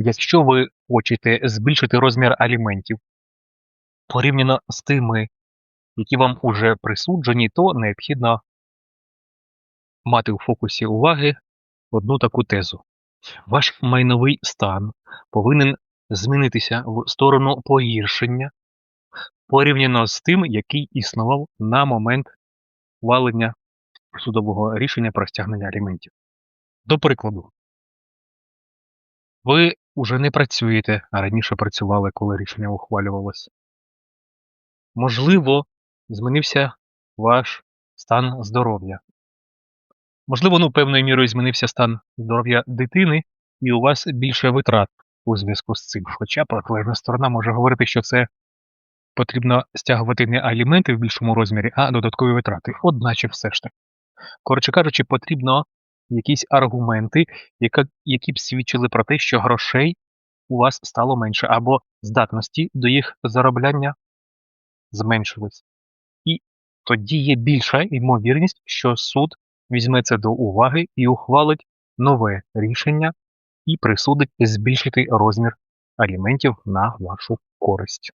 Якщо ви хочете збільшити розмір аліментів порівняно з тими, які вам уже присуджені, то необхідно мати у фокусі уваги одну таку тезу. Ваш майновий стан повинен змінитися в сторону погіршення порівняно з тим, який існував на момент ухвалення судового рішення про стягнення аліментів. До прикладу, ви уже не працюєте, а раніше працювали, коли рішення ухвалювалося. Можливо, змінився ваш стан здоров'я. Можливо, ну, певною мірою змінився стан здоров'я дитини, і у вас більше витрат у зв'язку з цим. Хоча протилежна сторона може говорити, що це потрібно стягувати не аліменти в більшому розмірі, а додаткові витрати. Одначе все ж таки. Коротше кажучи, потрібно якісь аргументи, яка, які б свідчили про те, що грошей у вас стало менше, або здатності до їх заробляння зменшились. І тоді є більша ймовірність, що суд візьме це до уваги і ухвалить нове рішення і присудить збільшити розмір аліментів на вашу користь.